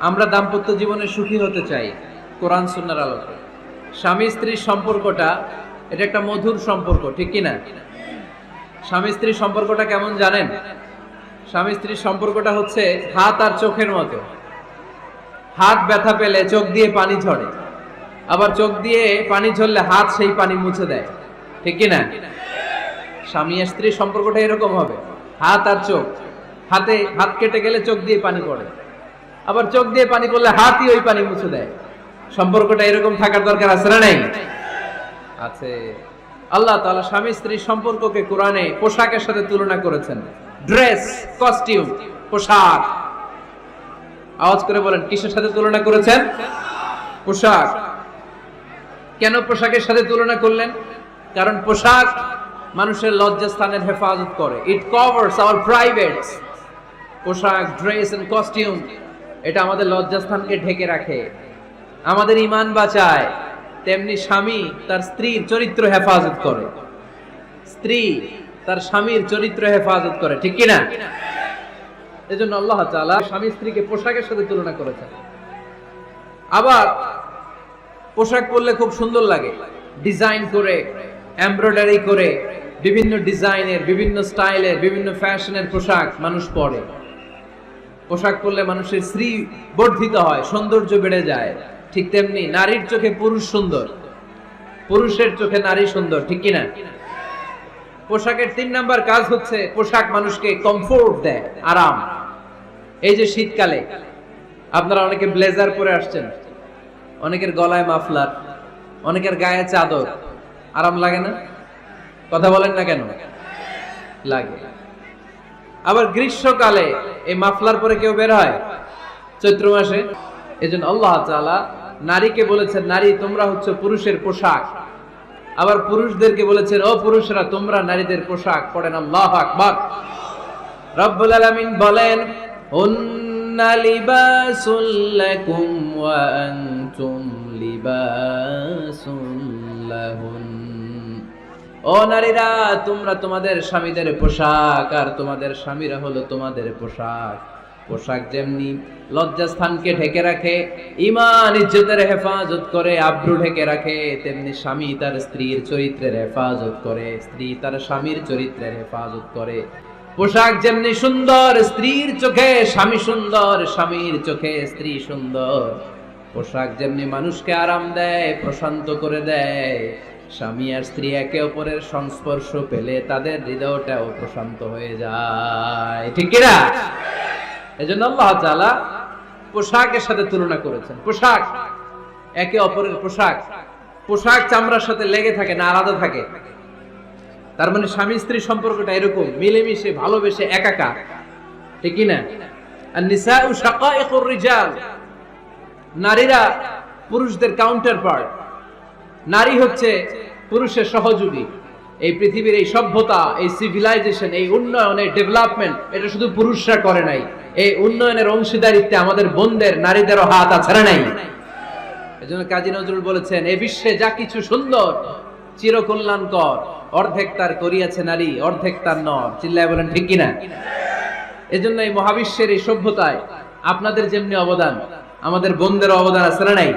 আমরা দাম্পত্য জীবনে সুখী হতে চাই, কোরআন, সুন্নার আলোকে। স্বামী স্ত্রীর সম্পর্কটা, এটা একটা মধুর সম্পর্ক, ঠিক কি না স্বামী স্ত্রীর সম্পর্কটা কেমন জানেন? স্বামী স্ত্রীর সম্পর্কটা হচ্ছে হাত আর চোখের মতো। হাত ব্যথা পেলে চোখ দিয়ে পানি ঝরে। আবার চোখ দিয়ে পানি ঝরলে হাত সেই পানি মুছে দেয়। ঠিক কি না স্বামী স্ত্রীর সম্পর্কটা এরকম হবে। হাত আর চোখ। হাতে হাত কেটে গেলে চোখ দিয়ে পানি পড়ে। আবার চোখ দিয়ে পানি পড়লে হাতই ওই পানি মুছে দেয়। সম্পর্কটা এরকম থাকার দরকার আছে না নাই? আছে। আল্লাহ তাআলা স্বামী স্ত্রীর সম্পর্ককে কোরআনে পোশাকের সাথে তুলনা করেছেন। ড্রেস, কস্টিউম, পোশাক। আওয়াজ করে বলেন, কিসের সাথে তুলনা করেছেন? পোশাক। কেন পোশাকের সাথে তুলনা করলেন? কারণ পোশাক মানুষের লজ্জাস্থানের হেফাজত করে। ইট কভারস আওয়ার প্রাইভেটস পোশাক, ড্রেস এন্ড কস্টিউম এটা আমাদের লজ্জাস্থানকে ঢেকে রাখে। আমাদের ইমান বাঁচায়। তেমনি স্বামী তার স্ত্রীর চরিত্র হেফাজত করে। স্ত্রী তার স্বামীর চরিত্র হেফাজত করে, ঠিক কিনা? এজন্য আল্লাহ তাআলা স্বামী স্ত্রীকে পোশাকের সাথে তুলনা করেছেন। আবার পোশাক পরলে খুব সুন্দর লাগে। ডিজাইন করে, এমব্রয়ডারি করে, বিভিন্ন ডিজাইনের, বিভিন্ন স্টাইলের, বিভিন্ন ফ্যাশনের পোশাক মানুষ পরে। পোশাক পরলে মানুষের শ্রী বর্ধিত হয়, সৌন্দর্য বেড়ে যায়। ঠিক তেমনি নারীর চোখে পুরুষ সুন্দর। পুরুষের চোখে নারী সুন্দর, ঠিক কিনা? পোশাকের তিন নাম্বার কাজ হচ্ছে পোশাক মানুষকে কমফোর্ট দেয়, আরাম। এই যে শীতকালে, আপনারা অনেকে ব্লেজার পরে আসছেন, অনেকের গলায় মাফলার, অনেকের গায়ে চাদর। আরাম লাগে না? কথা বলেন না কেন? লাগে। আবার গ্রীষ্মকালে এই মাফলার পরে কেউ বের হয়? চৈত্র মাসে? এজন্য আল্লাহ তাআলা নারীকে বলেছেন, নারী, তোমরা হচ্ছে পুরুষের পোশাক। আবার পুরুষদেরকে বলেছেন, ও পুরুষরা, তোমরা নারীদের পোশাক পড়েন আল্লাহ আকবার। রব্বুল আলামিন বলেন হুন্না ওয়া আনতুম ও নারীরা, তোমরা তোমাদের স্বামীদের পোশাক, আর তোমাদের স্বামীরা হলো তোমাদের পোশাক। পোশাক যেমনি লজ্জাস্থানকে ঢেকে রাখে ইমান ইজ্জতের হেফাজত করে আব্রু ঢেকে রাখে, তেমনি স্বামী তার স্ত্রীর চরিত্রের হেফাজত করে, স্ত্রী তার স্বামীর চরিত্রের হেফাজত করে। পোশাক যেমনি সুন্দর, স্ত্রীর চোখে স্বামী সুন্দর, স্বামীর চোখে স্ত্রী সুন্দর। পোশাক যেমনি মানুষকে আরাম দেয়, প্রশান্ত করে দেয় স্বামী আর স্ত্রী একে অপরের সংস্পর্শ পেলে তাদের হৃদয়টাও প্রশান্ত হয়ে যায়। ঠিক কিনা? এজন্য আল্লাহ তাআলা পোশাকের সাথে তুলনা করেছেন। পোশাক। একে অপরের পোশাক। পোশাক চামড়ার সাথে লেগে থাকে না আলাদা থাকে। তার মানে স্বামী স্ত্রী সম্পর্কটা এরকম, মিলেমিশে, ভালোবেসে, একাকার। ঠিক না আর শাকাইকুর রিজাল। নারীরা পুরুষদের কাউন্টার পার্ট নারী হচ্ছে পুরুষের সহযোগী। এই পৃথিবীর এই সভ্যতা, এই সিভিলাইজেশন এই উন্নয়ন, এই ডেভেলপমেন্ট এটা শুধু পুরুষরা করে নাই। এই উন্নয়নের অংশীদারিত্বে আমাদের বোনদের, নারীদেরও হাত আছে নাই? এজন্য কাজী নজরুল বলেছেন এই বিশ্বে যা কিছু সুন্দর, চিরকল্যাণকর, অর্ধেক তার করিয়াছে নারী, অর্ধেক তার নর। চিল্লায় বলেন, ঠিক কিনা? এজন্য এই মহাবিশ্বের এই সভ্যতায় আপনাদের যেমনি অবদান, আমাদের বোনদের অবদান আছে না নাই?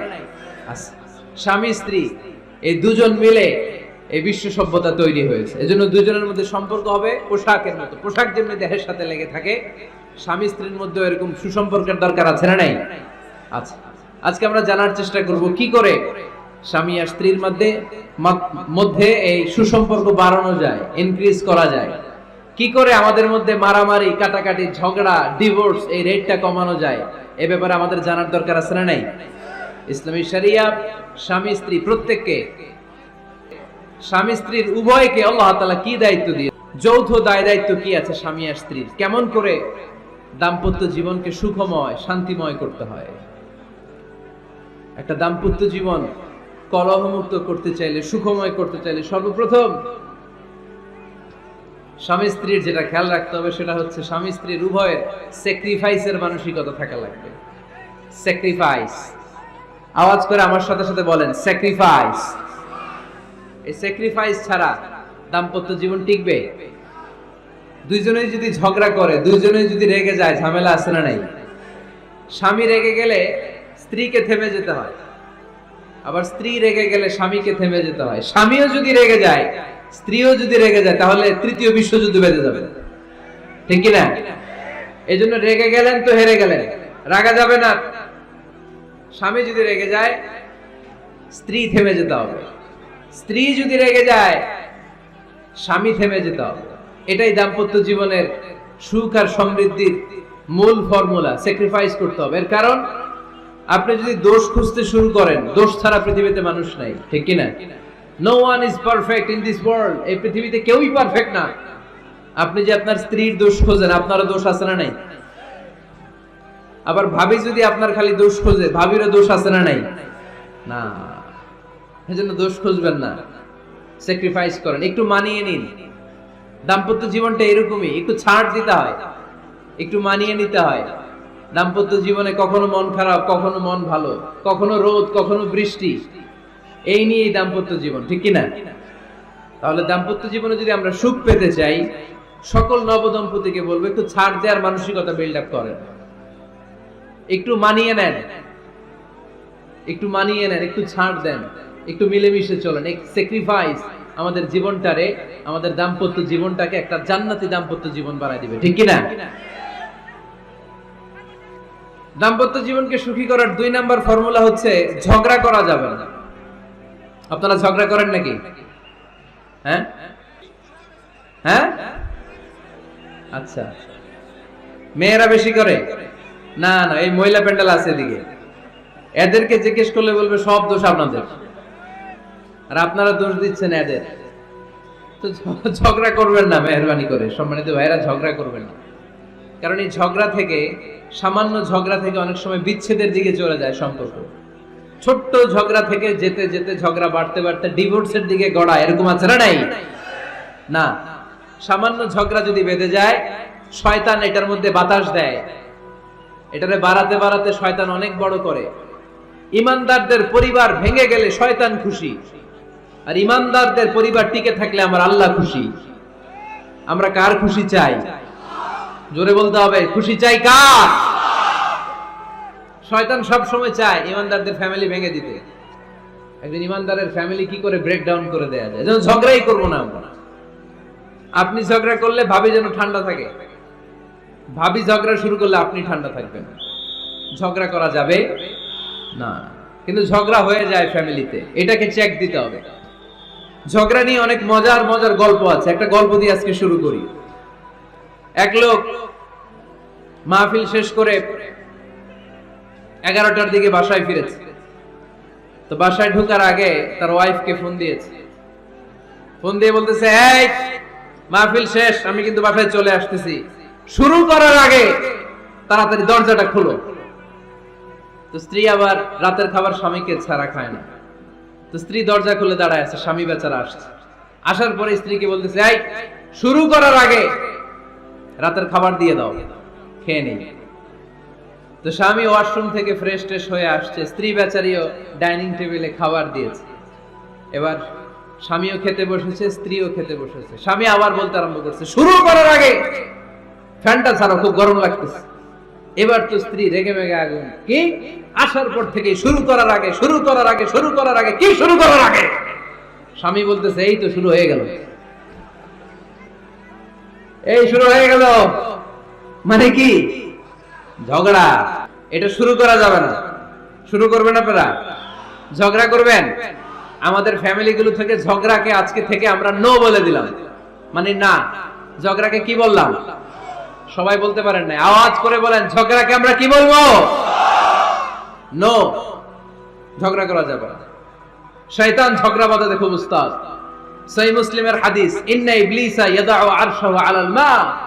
স্বামী, স্ত্রী এই দুজন মিলে এই বিশ্ব সভ্যতা তৈরি হয়েছে। এজন্য দুজনের মধ্যে সম্পর্ক হবে পোশাকের মতো। পোশাক যেমনি দেহের সাথে লেগে থাকে, স্বামী স্ত্রীর মধ্যে এরকম সুসম্পর্কের দরকার আছে না নাই? আচ্ছা আজকে আমরা জানার চেষ্টা করব কি করে স্বামী আর স্ত্রীর মধ্যে মধ্যে এই সুসম্পর্ক বাড়ানো যায় ইনক্রিজ করা যায়। কি করে আমাদের মধ্যে মারামারি, কাটাকাটি, ঝগড়া ডিভোর্স এই রেটটা কমানো যায়, এ ব্যাপারে আমাদের জানার দরকার আছে না নাই? ইসলামী শরিয়া, স্বামী, স্ত্রী, প্রত্যেককে। স্বামী, স্ত্রীর উভয়কে আল্লাহ তাআলা কি দায়িত্ব দিয়ে যৌথ দায় দায়িত্ব কি আছে স্বামী আর স্ত্রীর? কেমন করে দাম্পত্য জীবনকে সুখময়, শান্তিময় করতে হয়? একটা দাম্পত্য জীবন কলহমুক্ত করতে চাইলে, সুখময় করতে চাইলে সর্বপ্রথম স্বামী, স্ত্রীর যেটা খেয়াল রাখতে হবে সেটা হচ্ছে স্বামী, স্ত্রীর উভয়ের স্যাক্রিফাইসের মানসিকতা থাকা লাগবে। স্যাক্রিফাইস আওয়াজ করে আমার সাথে সাথে বলেন স্যাক্রিফাইস এই স্যাক্রিফাইস ছাড়া দাম্পত্য জীবন টিকবে? দুইজনেই যদি ঝগড়া করে, দুইজনেই যদি রেগে যায়, ঝামেলা আছে না নাই? স্বামী রেগে গেলে স্ত্রীকে থেমে যেতে হয়। আবার স্ত্রী রেগে গেলে স্বামীকে থেমে যেতে হয়। স্বামীও যদি রেগে যায়, স্ত্রীও যদি রেগে যায়, তাহলে তৃতীয় বিশ্বযুদ্ধ বেঁধে যাবে। ঠিক কি না এই জন্য রেগে গেলেন তো হেরে গেলেন। রাগা যাবে না। স্বামী যদি রেগে যায়, স্ত্রী থেমে যেতে হবে। স্ত্রী যদি রেগে যায়, স্বামী থেমে যেতে হবে। এটাই দাম্পত্য জীবনের সুখ আর সমৃদ্ধির মূল ফর্মুলা স্যাক্রিফাইস করতে হবে। এর কারণ, আপনি যদি দোষ খুঁজতে শুরু করেন, দোষ ছাড়া পৃথিবীতে মানুষ নাই, ঠিক কি না no one is perfect in this world এই পৃথিবীতে কেউই পারফেক্ট না। আপনি যে আপনার স্ত্রীর দোষ খোঁজেন, আপনারও দোষ আছে না নাই? আবার ভাবি যদি আপনার খালি দোষ খোঁজে, ভাবিরও দোষ আছে না নাই? না সেজন্য দোষ খুঁজবেন না। স্যাক্রিফাইস করেন, একটু মানিয়ে নিন। দাম্পত্য জীবনটা এরকমই, একটু ছাড় দিতে হয়। একটু মানিয়ে নিতে হয়। দাম্পত্য জীবনে কখনো মন খারাপ, কখনো মন ভালো, কখনো রোদ, কখনো বৃষ্টি। এই নিয়েই দাম্পত্য জীবন, ঠিক কি না তাহলে দাম্পত্য জীবনে যদি আমরা সুখ পেতে চাই, সকল নবদম্পতিকে বলব, একটু ছাড় দেওয়ার মানসিকতা বিল্ড আপ করেন। একটু মানিয়ে নেন। একটু মানিয়ে নেন, একটু ছাড় দেন, একটু মিলেমিশে চলেন, এক স্যাক্রিফাইস আমাদের জীবনটারে, আমাদের দাম্পত্য জীবনটাকে একটা জান্নাতি দাম্পত্য জীবন বানাই দিবে, ঠিক কি না দাম্পত্য জীবনকে সুখী করার দুই নাম্বার ফর্মুলা হচ্ছে ঝগড়া করা যাবে না। আপনারা ঝগড়া করেন নাকি? হ্যাঁ? হ্যাঁ? আচ্ছা। মেয়েরা বেশি করে? না না, এই মহিলা প্যান্ডেল আছে এদিকে। এদেরকে জিজ্ঞেস করলে বলবে সব দোষ আপনাদের। আর আপনারা দোষ দিচ্ছেন এদের। তো ঝগড়া করবেন না, মেহরবানি করে। সম্মানিত ভাইরা ঝগড়া করবেন না। কারণ এই ঝগড়া থেকে, সামান্য ঝগড়া থেকে অনেক সময় বিচ্ছেদের দিকে চলে যায় সম্পর্ক। ছোট্ট ঝগড়া থেকে যেতে যেতে ঝগড়া বাড়তে বাড়তে ডিভোর্সের দিকে গড়া এরকম আছে না নাই? না। সামান্য ঝগড়া যদি বেঁধে যায়, শয়তান এটার মধ্যে বাতাস দেয়। এটারে বাড়াতে বাড়াতে শয়তান অনেক বড় করে। ইমানদারদের পরিবার ভেঙে গেলে শয়তান খুশি। আর ইমানদারদের পরিবার টিকে থাকলে আমার আল্লাহ খুশি। আমরা কার খুশি চাই? জোরে বলতে হবে, খুশি চাই কার? শয়তান সব সময় চায় ইমানদারদের ফ্যামিলি ভেঙে দিতে। একজন ইমানদারের ফ্যামিলি কি করে ব্রেক ডাউন করে দেয়া যায়? যেন ঝগড়াই করব না আপনি ঝগড়া করলে ভাবি যেন ঠান্ডা থাকে। ভাবি ঝগড়া শুরু করলে আপনি ঠান্ডা থাকবেন। ঝগড়া করা যাবে? না। কিন্তু ঝগড়া হয়ে যায় ফ্যামিলিতে। এটাকে চেক দিতে হবে। ঝগড়া নিয়ে অনেক মজার মজার গল্প আছে। একটা গল্প দিয়ে আজকে শুরু করি। এক লোক মাহফিল শেষ করে এগারোটার দিকে বাসায় ফিরেছে। তো বাসায় ঢোকার আগে তার ওয়াইফকে ফোন দিয়েছে। ফোন দিয়ে বলতেছে, এই, মাহফিল শেষ, আমি কিন্তু বাসায় চলে আসতেছি। শুরু করার আগে তাড়াতাড়ি দরজাটা খুলো। তো স্ত্রী আবার রাতের খাবার স্বামীকে ছাড়া খায় না। তো স্ত্রী দরজা খুলে দাঁড়ায় আছে, স্বামী বেচারা আসছে। আসার পরে স্ত্রীকে বলতেছে, এই, শুরু করার আগে রাতের খাবার দিয়ে দাও, খেয়ে নেই। তো স্বামী ওয়াশরুম থেকে ফ্রেশ ট্রেশ হয়ে আসছে। স্ত্রী বেচারিও ডাইনিং টেবিলে খাবার দিয়েছে। এবার স্বামীও খেতে বসেছে, স্ত্রীও খেতে বসেছে। স্বামী আবার বলতে আরম্ভ করছে, শুরু করার আগে ফ্যানটা ছাড়া খুব গরম লাগতেছে। এবার তো স্ত্রী রেগে মেগে আগুন। কি? আসার পর থেকে শুরু করার আগে, শুরু করার আগে, শুরু করার আগে, কি শুরু করার আগে? স্বামী বলতেছে, এই তো শুরু হয়ে গেল। এই শুরু হয়ে গেল। মানে কি? ঝগড়া। এটা শুরু করা যাবে না। শুরু করবেন আপনারা? ঝগড়া করবেন। আমাদের ফ্যামিলিগুলো থেকে ঝগড়াকে আজকে থেকে আমরা নো বলে দিলাম। মানে না। ঝগড়াকে কি বললাম? সবাই বলতে পারেন না আওয়াজ করে বলেন, ঝগড়াকে আমরা কি বলব? নো। ঝগড়া করা যাবে না। শয়তান ঝগড়া বাঁধাতে খুব উস্তাদ। সহি মুসলিমের হাদিস, ইন্না ইবলিসা ইয়াদাউ আরশাহু আলাল মা,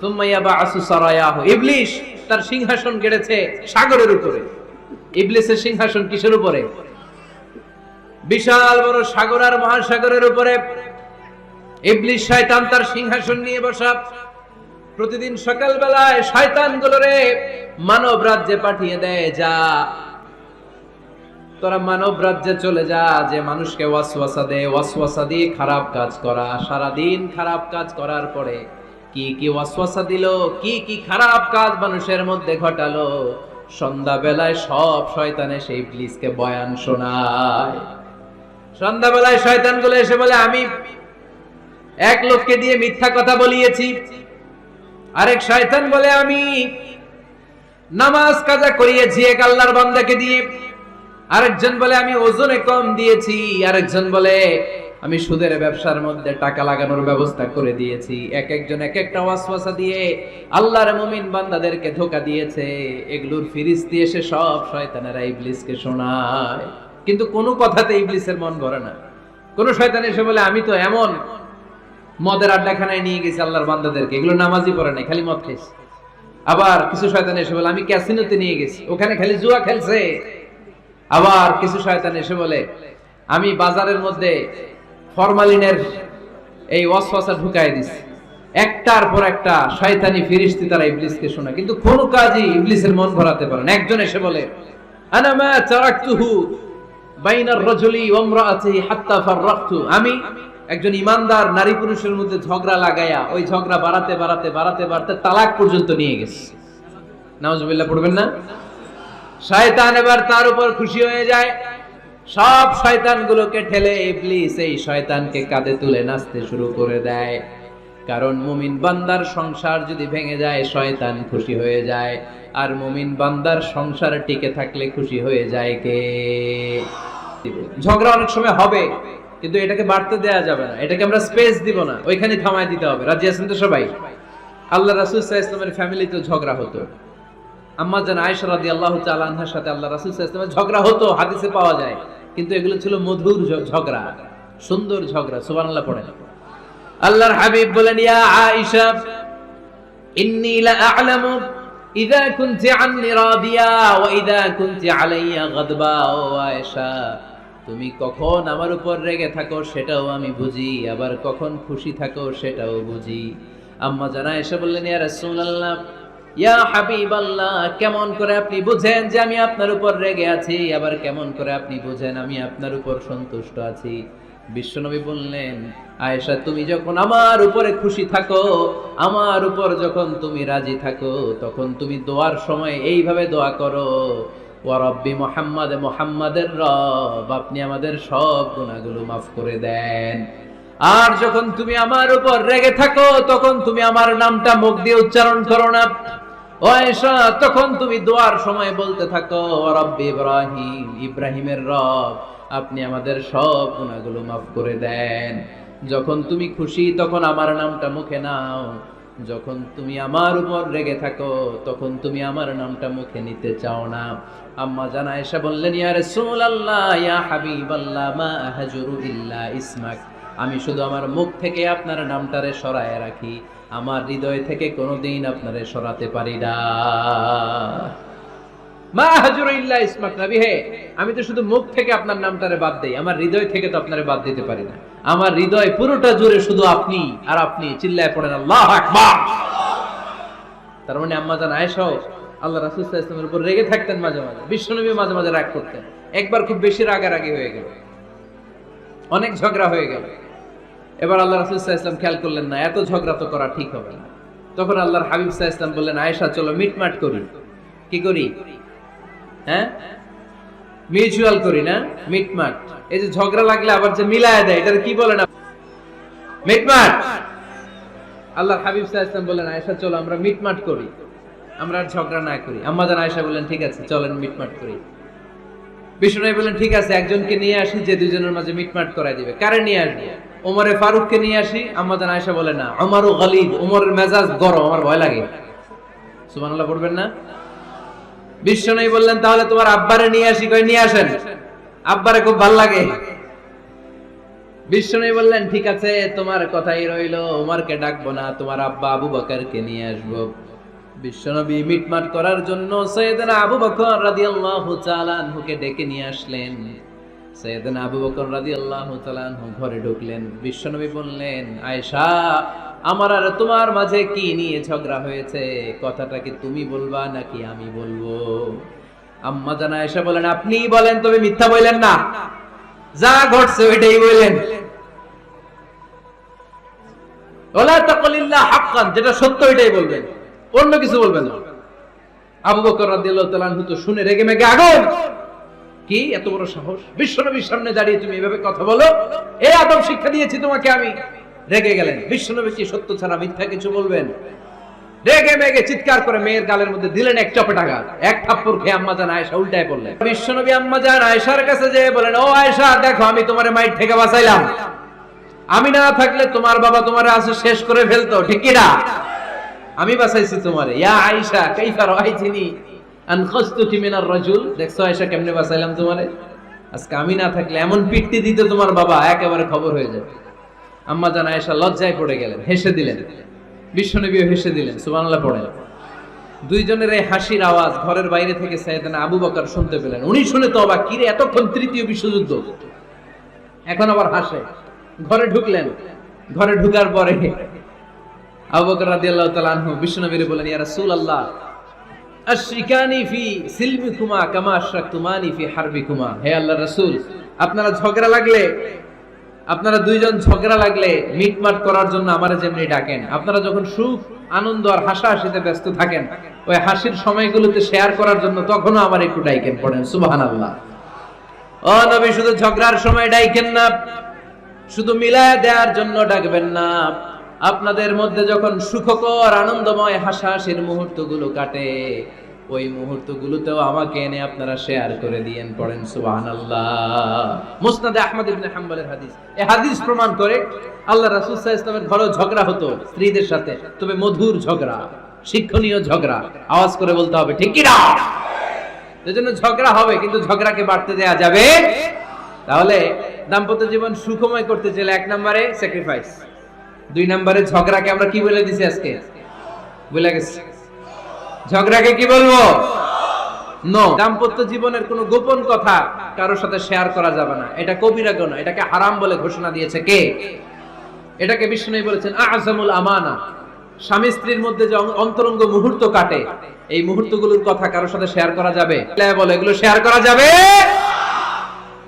সুম্মা ইয়াবাসু সারায়াহু। ইবলিস তার সিংহাসন গেড়েছে সাগরের উপরে। ইবলিসের সিংহাসন কিসের উপরে? বিশাল বড় সাগর আর মহাসাগরের উপরে। ইবলিস শয়তান তার সিংহাসন নিয়ে বসা। প্রতিদিন সকালবেলায় শয়তান গুলোরে মানব রাজ্যে পাঠিয়ে দেয়, যা। তোরা মানব রাজ্যে চলে যা, যে মানুষকে ওয়াসওয়াসা দে। ওয়াসওয়াসা দিয়ে খারাপ কাজ করা। সারা দিন খারাপ কাজ করার পরে কি কি ওয়াসওয়াসা দিল, কি কি খারাপ কাজ মানুষের মধ্যে ঘটালো, সন্ধ্যাবেলায় সব শয়তানে সেই ইবলিসকে বয়ান শোনায়। সন্ধ্যাবেলায় শয়তানগুলো এসে বলে, আমি এক লোককে দিয়ে মিথ্যা কথা বলিয়েছি। আরেক শয়তান বলে, আমি নামাজ কাজা করিয়েছি এক আল্লাহর বান্দাকে দিয়ে। আরেকজন বলে, আমি ওজনে কম দিয়েছি। আরেকজন বলে, আমি সুদের ব্যবসার মধ্যে টাকা লাগানোর ব্যবস্থা করে দিয়েছি। এক একজন এক একটা ওয়াসওয়াসা দিয়ে আল্লাহর মুমিন বান্দাদেরকে ধোকা দিয়েছে। এগুলোর ফিরিস্তি এসে সব শয়তানেরা ইবলিসকে শোনায়। কিন্তু কোনো কথাতে ইবলিসের মন ভরে না। কোন শয়তান এসে বলে, আমি তো এমন মদের আড্ডাখানায় নিয়ে গেছি আল্লাহর বান্দাদেরকে। এগুলো নামাজই পড়ে নাই, খালি মদ খেয়েছে আবার কিছু শয়তান এসে বলে, আমি ক্যাসিনোতে নিয়ে গেছি, ওখানে খালি জুয়া খেলছে। আবার কিছু শয়তান এসে বলে, আমি বাজারের মধ্যে ফরমালিনের এই ওয়াসওয়াসা ঢুকাই দিছি। একটার পর একটা শয়তানি ফিরিস্তি তারা ইবলিসকে শোনা কিন্তু কোনো কাজই ইবলিসের মন ভরাতে পারে না। একজন এসে বলে, আনা মা তারাকতুহু বাইনার রাজুলি ওয়া ইমরাআতিহি হাত্তা ফাররাকতু। আমি একজন ইমানদার নারী পুরুষের মধ্যে ঝগড়া লাগাইয়া ওই ঝগড়া বাড়াতে বাড়াতে বাড়াতে বাড়াতে তালাক পর্যন্ত নিয়ে গেছে। নাউজুবিল্লাহ, পড়বেন না? শয়তান এবার তার উপর খুশি হয়ে যায়। সব শয়তানগুলোকে ঠেলে ইবলিস এই শয়তানকে কাঁধে তুলে নাচতে শুরু করে দেয়। কারণ মুমিন বান্দার সংসার যদি ভেঙে যায়, শয়তান খুশি হয়ে যায়। আর মুমিন বান্দার সংসার টিকে থাকলে খুশি হয়ে যায় কে? ঝগড়া অনেক সময় হবে। কিন্তু এটাকে বাড়তে দেয়া যাবে না। এটাকে আমরা স্পেস দিব না। ওইখানে থামায় দিতে হবে। রাজি আছেন তো সবাই? আল্লাহ রাসুল ইসলামের ফ্যামিলিতে ঝগড়া হতো। আম্মা জান আয়েশা রাদিয়াল্লাহু তাআলা আনহার সাথে আল্লাহ রাসূল আলাইহি ওয়াসাল্লামের ঝগড়া হতো, হাদিসে পাওয়া যায়। কিন্তু এগুলো ছিল মধুর ঝগড়া, সুন্দর ঝগড়া, সুবহানাল্লাহ পড়েন। আল্লাহর হাবিব বলেন, ইয়া আয়েশা, ইন্নী লা আ'লামু ইযা কুনতি আন্নি রাদিয়া ওয়া ইযা কুনতি আলাইয়া গাদবা ও আয়েশা। তুমি কখন আমার উপর রেগে থাকো সেটাও আমি বুঝি, আবার কখন খুশি থাকো সেটাও বুঝি। আম্মা জানা এসে বললেন, ইয়া রাসূলুল্লাহ, ইয়া হাবিবাল্লাহ, কেমন করে আপনি বুঝেন যে আমি আপনার উপর রেগে আছি, আবার কেমন করে আপনি বুঝেন আমি আপনার উপর সন্তুষ্ট আছি? বিশ্বনবী বললেন, আয়েশা, তুমি যখন আমার উপরে খুশি থাকো, আমার উপর যখন তুমি রাজি থাকো, তখন তুমি দোয়ার সময় এইভাবে দোয়া করো। ওয়া রব্বি মোহাম্মদ, মোহাম্মদের রব, আপনি আমাদের সব গুণাগুলো মাফ করে দেন। আর যখন তুমি আমার উপর রেগে থাকো, তখন তুমি আমার নামটা মুখ দিয়ে উচ্চারণ করো না। ও আয়েশা, তখন তুমি দোয়ার সময় বলতে থাকো রব্বি ইব্রাহিম, ইব্রাহিমের রব, আপনি আমাদের সব গুণাগুলো মাফ করে দেন। যখন তুমি খুশি, তখন আমার নামটা মুখে নাও। যখন তুমি আমার উপর রেগে থাকো, তখন তুমি আমার নামটা মুখে নিতে চাও না। আম্মা জানা এসে বললেন, ইয়া রাসূলুল্লাহ, ইয়া হাবিবাল্লাহ, মা আহজুরু ইল্লা ইসমাক। আমি শুধু আমার মুখ থেকে আপনার নামটারে সরায় রাখি। আমার হৃদয় থেকে কোনোদিন আপনারে সরাতে পারি না। মা হাজুরু ইল্লা ইসমাক, নবী হে, আমি তো শুধু মুখ থেকে আপনার নামটারে বাদ দেই, আমার হৃদয় থেকে তো আপনারে বাদ দিতে পারি না। আমার হৃদয় পুরোটা জুড়ে শুধু আপনি আর আপনি চিল্লায় পড়েন, আল্লাহ তার মানে আম্মা জান আয়েশাও আল্লাহ রাসূল সাল্লাল্লাহু উপর রেগে থাকতেন মাঝে মাঝে। বিশ্বনবী মাঝে মাঝে রাগ করতেন। একবার খুব বেশি রাগারাগি হয়ে গেল। অনেক ঝগড়া হয়ে গেল। এবার আল্লাহ রাসূল সাল্লাল্লাহু খেয়াল করলেন, না, এত ঝগড়া তো করা ঠিক হবে না। তখন আল্লাহর হাবিব আলাইহি ওয়াসাল্লাম বললেন, আয়েশা, চলো মিটমাট করি। কি করি? হ্যাঁ? মিউচুয়াল করি না, মিটমাট। এই যে ঝগড়া লাগলে আবার যে মিলায় দেয়, এটার কি বলে না মিটমাট! আল্লাহর হাবিব ওয়াসাল্লাম বললেন আয়েশা, চলো, আমরা মিটমাট করি। আমরা আর ঝগড়া না করি। আম্মা জান আয়েশা বললেন, ঠিক আছে, চলেন মিটমাট করি। বিষ্ণু ঠিক আছে, একজনকে নিয়ে আসি, যে দুজনের মাঝে মিটমাট করাই দিবে। কারে নিয়ে আসব? ওমরে ফারুককে নিয়ে আসি? আম্মা জান আয়েশা বলে, না, আমারও গালিব, ওমরের মেজাজ গরম, আমার ভয় লাগে। সুবহানাল্লাহ, পড়বেন না? বিষ্ণু বললেন, তাহলে তোমার আব্বারে নিয়ে আসি, কই নিয়ে আসেন? আব্বারে খুব ভালো লাগে। বললেন, ঠিক আছে, তোমার কথাই রইল ওমরকে ডাকবো না, তোমার আব্বা আবু বকরকে নিয়ে আসব। বিশ্বনবী মিটমাট করার জন্য আবু বকর রাদিয়াল্লাহু তাআলা আনহুকে ডেকে নিয়ে আসলেন। সৈয়দনা আবু বকর তাআলা আনহু ঘরে ঢুকলেন। বিশ্বনবী বললেন, আয়েশা, আমার আর তোমার মাঝে কি নিয়ে ঝগড়া হয়েছে? কথাটা কি তুমি বলবা নাকি আমি বলব? আম্মা আয়েশা বলেন, আপনিই বলেন, তবে মিথ্যা বললেন না। যা ঘটছে ওইটাই বললেন। ওলা হাক্কান যেটা সত্য ওইটাই বলবেন। অন্য কিছু বলবেন না। আবু বকর রাদিয়াল্লাহু তাআলা তো শুনে রেগে মেগে আগুন! কি? এত বড় সাহস। বিশ্বনবীর সামনে দাঁড়িয়ে তুমি এভাবে কথা বলো? এই আদব শিক্ষা দিয়েছি তোমাকে আমি। রেগে গেলেন। বিশ্বনবী কি সত্য ছাড়া মিথ্যা কিছু বলবেন? রেগে মেগে চিৎকার করে মেয়ের গালের মধ্যে দিলেন এক চপেটা গাল এক থাপ্পড় খেয়ে আম্মা আয়েশা উল্টায় পড়লেন। বিশ্বনবী আম্মা জান আয়েশার কাছে যে বলেন, ও আয়েশা, দেখো, আমি তোমার থেকে বাঁচাইলাম। আমি না থাকলে তোমার বাবা তোমার আছে শেষ করে ফেলতো, ঠিক না? আমি বাঁচাইছি তোমারে। ইয়া আয়েশা, কাইফা রাআইতিনি? মিনার দেখছ কেমনে বাঁচাইলাম তোমারে? আজকে আমি না থাকলে এমন পিট্টি দিত তোমার বাবা, একেবারে খবর হয়ে আম্মা জান লজ্জায় পড়ে গেলেন, হেসে দিলেন। বিশ্বনবীও হেসে দিলেন পড়েন। দুইজনের এই হাসির আওয়াজ ঘরের বাইরে থেকে সাইয়েদনা আবু বকর শুনতে পেলেন। উনি শুনে তো অবাক কিরে এতক্ষণ তৃতীয় বিশ্বযুদ্ধ? এখন আবার হাসে। ঘরে ঢুকলেন। ঘরে ঢুকার পরে আবু বকর রাদিয়াল্লাহু তাআলা আনহু বিশ্বনবীরে বলেন ইয়া রাসূলুল্লাহ আপনারা ঝগড়া লাগলে, আপনারা দুইজন ঝগড়া লাগলে মিটমাট করার জন্য আমারে যেমনি ডাকেন। আপনারা যখন সুখ, আনন্দ আর হাসা হাসিতে ব্যস্ত থাকেন, ওই হাসির সময়গুলোতে শেয়ার করার জন্য তখনও আমার একটু ডাইকেন পড়েন, সুবহানাল্লাহ। ও নবী, শুধু ঝগড়ার সময় ডাইকেন না, শুধু মিলায় দেওয়ার জন্য ডাকবেন না। আপনাদের মধ্যে যখন সুখকর, আনন্দময় হাসাহাসির মুহূর্তগুলো কাটে, ওই মুহূর্তগুলোতেও আমাকে এনে আপনারা শেয়ার করে দিয়েন, পড়েন, সুবহানাল্লাহ। মুসনাদে আহমদ ইবনে হাম্বলের হাদিস। এই হাদিস প্রমাণ করে আল্লাহ রাসূল সাল্লাল্লাহু আলাইহি ঘরেও ঝগড়া হতো, স্ত্রীদের সাথে। তবে মধুর ঝগড়া, শিক্ষণীয় ঝগড়া, আওয়াজ করে বলতে হবে, ঠিক কি না এজন্য ঝগড়া হবে, কিন্তু ঝগড়াকে বাড়তে দেয়া যাবে। তাহলে দাম্পত্য জীবন সুখময় করতে চাইলে এক নম্বরে স্যাক্রিফাইস দুই নম্বরে ঝগড়াকে আমরা কি বলে দিছি আজকে? বলে গেছি। ঝগড়াকে কি বলব? দাম্পত্য জীবনের কোনো গোপন কথা কারোর সাথে শেয়ার করা যাবে না। এটা কবিরা গুনাহ এটাকে হারাম বলে ঘোষণা দিয়েছে কে? এটাকে বিষ্ণু বলেছেন আযমুল আমানা। স্বামী স্ত্রীর মধ্যে যে অন্তরঙ্গ মুহূর্ত কাটে, এই মুহূর্তগুলোর কথা কারোর সাথে শেয়ার করা যাবে? বলে, এগুলো শেয়ার করা যাবে?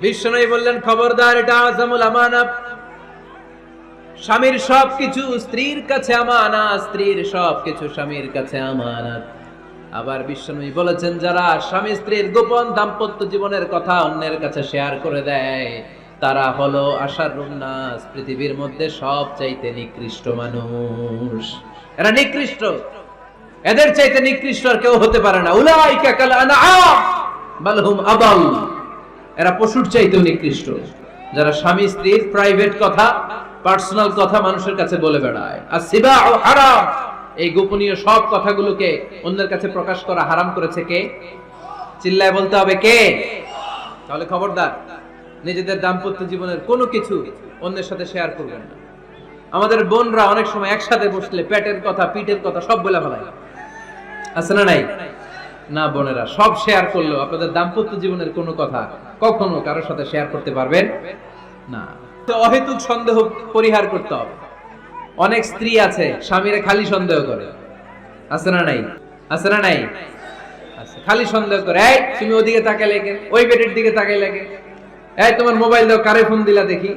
বিষ্ণু বললেন, খবরদার, এটা আযমুল আমানা। স্বামীর সবকিছু, স্ত্রীর কাছে আমানা স্ত্রীর সবকিছু স্বামীর কাছে আমানত। আবার বিশ্বনবী বলেছেন, যারা স্বামী স্ত্রীর গোপন দাম্পত্য জীবনের কথা অন্যের কাছে শেয়ার করে দেয়, তারা হলো আশার রুন্নাস পৃথিবীর মধ্যে সব চাইতে নিকৃষ্ট মানুষ। এরা নিকৃষ্ট। এদের চাইতে নিকৃষ্ট আর কেউ হতে পারে না। উলাইকা কাল আনআম, বাল হুম এরা পশুর চাইতেও নিকৃষ্ট। যারা স্বামী স্ত্রীর প্রাইভেট কথা পার্সোনাল কথা মানুষের কাছে বলে বেড়ায়। আর সিবা ও হারাম। এই গোপনীয় সব কথাগুলোকে অন্যের কাছে প্রকাশ করা হারাম করেছে কে? চিল্লায় বলতে হবে কে? তাহলে খবরদার, নিজেদের দাম্পত্য জীবনের কোনো কিছু অন্যের সাথে শেয়ার করবেন না। আমাদের বোনরা অনেক সময় একসাথে বসলে পেটের কথা, পিঠের কথা সব বলে ফেলায়। আছে না নাই? না বোনেরা, সব শেয়ার করল আপনাদের দাম্পত্য জীবনের কোনো কথা কখনো কারোর সাথে শেয়ার করতে পারবেন না। তো অহেতুক সন্দেহ পরিহার করতে হবে। অনেক স্ত্রী আছে, স্বামীরে খালি সন্দেহ করে। আছে না নাই? আছে না নাই? খালি সন্দেহ করে। এই, তুমি ওদিকে তাকাইলে কেন? ওই বেডের দিকে তাকাইলে কেন? এই, তোমার মোবাইল দাও, কারে ফোন দিলা দেখি?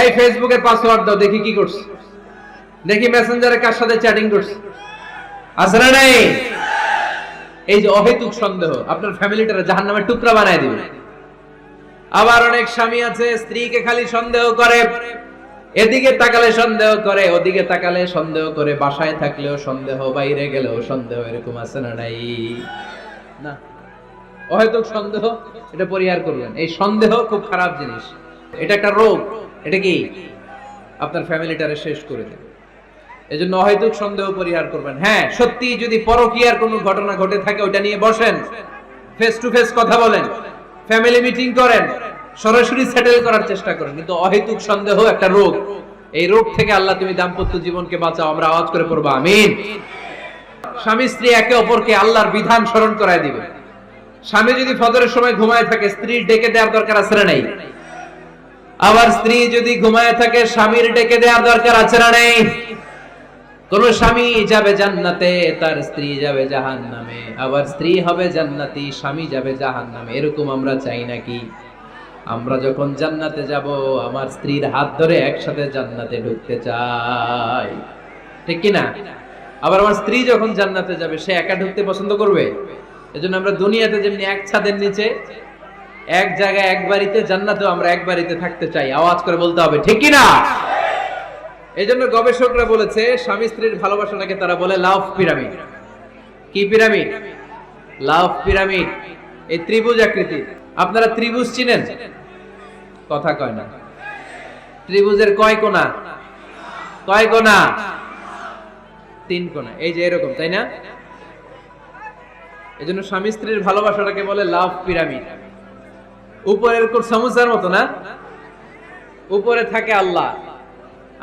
এই ফেসবুকের পাসওয়ার্ড দাও, দেখি কি করছে। দেখি মেসেঞ্জারে কার সাথে চ্যাটিং করছে। আছে না নাই? এই যে অহেতুক সন্দেহ, আপনার ফ্যামিলিটারে জাহান নামের টুকরা বানায় দিবে। আবার অনেক স্বামী আছে, স্ত্রীকে খালি সন্দেহ করে, এদিকে তাকালে সন্দেহ করে, ওদিকে তাকালে সন্দেহ করে, বাসায় থাকলেও সন্দেহ, বাইরে গেলেও সন্দেহ, এরকম আছে না নাই? না। অহেতুক সন্দেহ, এটা পরিহার করবেন এই সন্দেহ খুব খারাপ জিনিস। এটা একটা রোগ। এটা কি? আপনার ফ্যামিলিটারে শেষ করে দেবে এজন্য অহেতুক সন্দেহ পরিহার করবেন। হ্যাঁ সত্যি যদি পরকীয়ার কোনো ঘটনা ঘটে থাকে ওটা নিয়ে বসেন। ফেস টু ফেস কথা বলেন। ফ্যামিলি মিটিং করেন, সরাসরি সেটেল করার চেষ্টা করেন। কিন্তু অহেতুক সন্দেহ একটা রোগ। এই রোগ থেকে আল্লাহ তুমি দাম্পত্য জীবনকে বাঁচাও, আমরা আওয়াজ করে পড়ব, আমিন। স্বামী, স্ত্রী একে অপরকে আল্লাহর বিধান স্মরণ করায় দিবে। স্বামী যদি ফজরের সময় ঘুমায় থাকে স্ত্রীর ডেকে দেওয়ার দরকার আছে না নেই? আবার স্ত্রী যদি ঘুমায় থাকে, স্বামীর ডেকে দেওয়ার দরকার আছে না নেই? কোন স্বামী যাবে জান্নাতে, তার স্ত্রী যাবে জাহান নামে আবার স্ত্রী হবে জান্নাতি, স্বামী যাবে জাহান নামে এরকম আমরা চাই নাকি? আমরা যখন জান্নাতে যাব, আমার স্ত্রীর হাত ধরে একসাথে জান্নাতে ঢুকতে চাই। ঠিক কি না? আবার আমার স্ত্রী যখন জান্নাতে যাবে, সে একা ঢুকতে পছন্দ করবে? এজন্য আমরা দুনিয়াতে যেমনি এক ছাদের নিচে, এক জায়গায়, এক বাড়িতে, জান্নাতেও আমরা এক বাড়িতে থাকতে চাই। আওয়াজ করে বলতে হবে, ঠিক কি না? এই জন্য গবেষকরা বলেছে, স্বামী স্ত্রীর ভালোবাসাটাকে তারা বলে লাভ পিরামিড। কি পিরামিড? Love pyramid. এই ত্রিভুজ আকৃতি। আপনারা ত্রিভুজ চিনেন? কথা কয় না। ত্রিভুজের কয় কোনা কয় কোনা তিন কোণা। এই যে এরকম, তাই না? এই জন্য স্বামী স্ত্রীর ভালোবাসাটাকে বলে লাভ পিরামিড। উপরের সমুচার মতো না? উপরে থাকে আল্লাহ।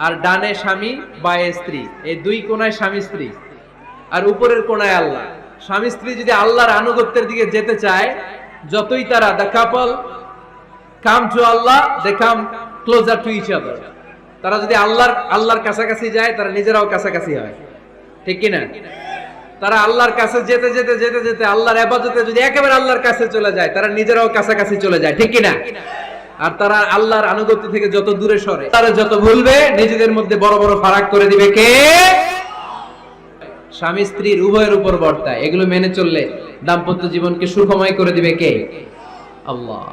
আর ডানে স্বামী বায়ে স্ত্রী। এই দুই কোনায় স্বামী স্ত্রী। আর উপরের কোনায় আল্লাহ। স্বামী স্ত্রী যদি আল্লাহর আনুগত্যের দিকে যেতে চায়, যতই তারা the couple come to Allah they come closer to each other তারা যদি আল্লাহর আল্লাহর কাছাকাছি যায়, তারা নিজেরাও কাছাকাছি হয়। ঠিক কিনা? তারা আল্লাহর কাছে যেতে যেতে যেতে যেতে আল্লাহর আবাদতে যদি একেবারে আল্লাহর কাছে চলে যায়, তারা নিজেরাও কাছাকাছি চলে যায়। ঠিক কিনা? আর তারা আল্লাহর আনুগত্য থেকে যত দূরে সরে, তারা যত ভুলবে, নিজেদের মধ্যে বড় বড় ফারাক করে দিবে কে? স্বামী স্ত্রীর উভয়ের উপর বর্তায়। এগুলো মেনে চললে দাম্পত্য জীবনকে সুখময় করে দিবে কে? আল্লাহ।